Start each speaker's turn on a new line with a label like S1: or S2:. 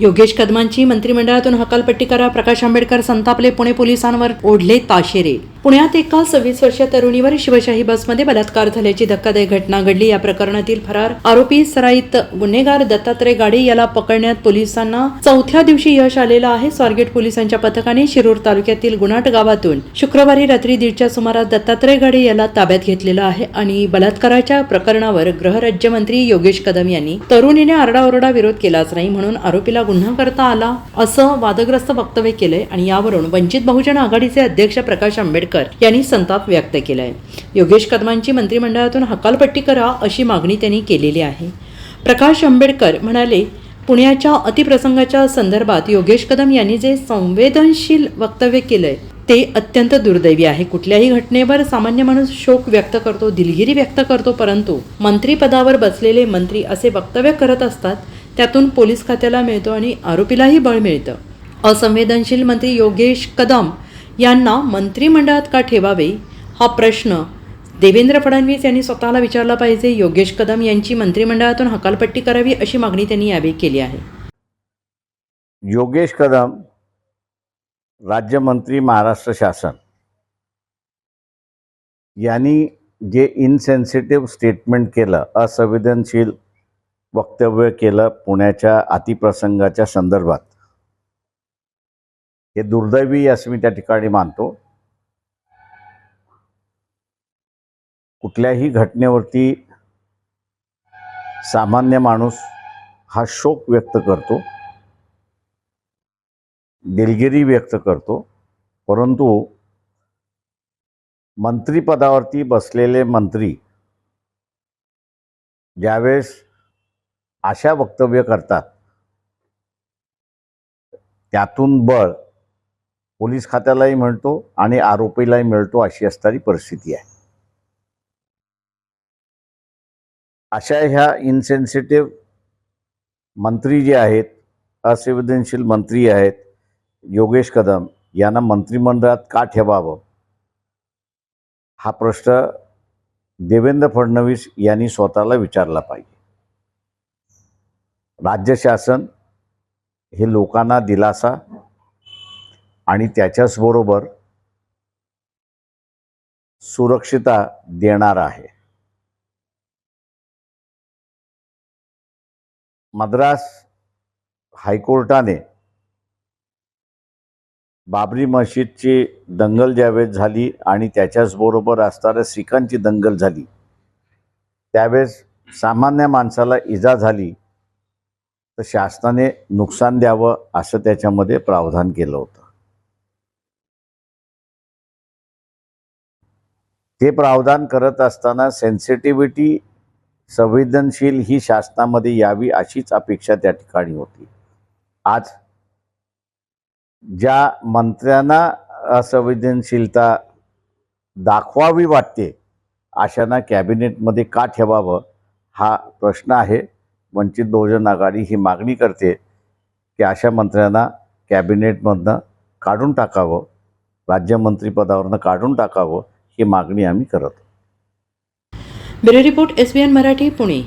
S1: योगेश कदमांची मंत्रिमंडळातून हकालपट्टी करा प्रकाश आंबेडकर संतापले पुणे पोलिसांवर ओढले ताशेरे पुण्यात एका सव्वीस वर्षीय तरुणीवर शिवशाही बसमध्ये बलात्कार झाल्याची धक्कादायक घटना घडली. या प्रकरणातील फरार आरोपी सराईत गुन्हेगार दत्तात्रय गाडे याला पकडण्यात पोलिसांना चौथ्या दिवशी यश आलेलं आहे. स्वारगेट पोलिसांच्या पथकाने शिरूर तालुक्यातील गुणाट गावातून शुक्रवारी रात्री दीडच्या सुमारास दत्तात्रय गाडे याला ताब्यात घेतलेलं आहे आणि बलात्काराच्या प्रकरणावर गृहराज्यमंत्री योगेश कदम यांनी तरुणीने आरडाओरडा विरोध केलाच नाही म्हणून आरोपीला गुन्हा करता आला असं वादग्रस्त वक्तव्य केलंय आणि यावरून वंचित बहुजन आघाडीचे अध्यक्ष प्रकाश आंबेडकर यांनी संताप व्यक्त केलाय. योगेश कदमांची मंत्रिमंडळातून हकालपट्टी करा अशी मागणी त्यांनी केलेली आहे. प्रकाश आंबेडकर म्हणाले पुण्याच्या अतिप्रसंगाच्या संदर्भात योगेश कदम यांनी जे संवेदनशील वक्तव्य केलंय ते अत्यंत दुर्दैवी आहे. कुठल्याही घटनेवर सामान्य माणूस शोक व्यक्त करतो दिलगिरी व्यक्त करतो परंतु मंत्रीपदावर बसलेले मंत्री असे वक्तव्य करत असतात त्यातून पोलीस खात्याला मिळतो आणि आरोपीलाही बळ मिळतं. असंवेदनशील मंत्री योगेश कदम यांना मंत्रिमंडळात का ठेवावे? हा प्रश्न देवेंद्र फडणवीस यांनी स्वतःला विचारला पाहिजे. योगेश कदम यांची मंत्रिमंडळातून हकालपट्टी करावी अशी मागणी त्यांनी यावेळी केली आहे.
S2: योगेश कदम राज्यमंत्री महाराष्ट्र शासन. यांनी जे इनसेन्सिटिव्ह स्टेटमेंट केलं असंवेदनशील वक्तव्य केलं पुण्याच्या अतिप्रसंगाच्या संदर्भात हे दुर्दैवी असं मी त्या ठिकाणी मानतो. कुठल्याही घटनेवरती सामान्य माणूस हा शोक व्यक्त करतो. दिलगिरी व्यक्त करतो. परंतु मंत्रीपदावरती बसलेले मंत्री ज्यावेळेस अशा वक्तव्य करतात त्यातून बळ पोलीस खात्यालाही म्हणतो आणि आरोपीलाही मिळतो अशी असणारी परिस्थिती आहे. अशा ह्या इनसेन्सिटिव्ह मंत्री जे आहेत असंवेदनशील मंत्री आहेत योगेश कदम यांना मंत्रिमंडळात का ठेवावं? हा प्रश्न देवेंद्र फडणवीस यांनी स्वतःला विचारला पाहिजे. राज्य शासन हे लोकांना दिलासा आणि त्याच्याचबरोबर सुरक्षिता देणार आहे. मद्रास हायकोर्टाने बाबरी मशीदची दंगल ज्यावेळेस झाली आणि त्याच्याचबरोबर असणाऱ्या सिखांची दंगल झाली त्यावेळेस सामान्य माणसाला इजा झाली तर शासनाने नुकसान द्यावं असं त्याच्यामध्ये प्रावधान केलं होतं. ते प्रावधान करत असताना सेन्सिटिव्हिटी संवेदनशील ही शासनामध्ये यावी अशीच अपेक्षा त्या ठिकाणी होती. आज ज्या मंत्र्यांना असंवेदनशीलता दाखवावी वाटते अशांना कॅबिनेटमध्ये का ठेवावं हा प्रश्न आहे. वंचित बहुजन आघाडी ही मागणी करते की अशा मंत्र्यांना कॅबिनेटमधनं काढून टाकावं राज्यमंत्रीपदावरनं काढून टाकावं ही मागणी आम्ही करत
S1: bureau report S Marathi Pune.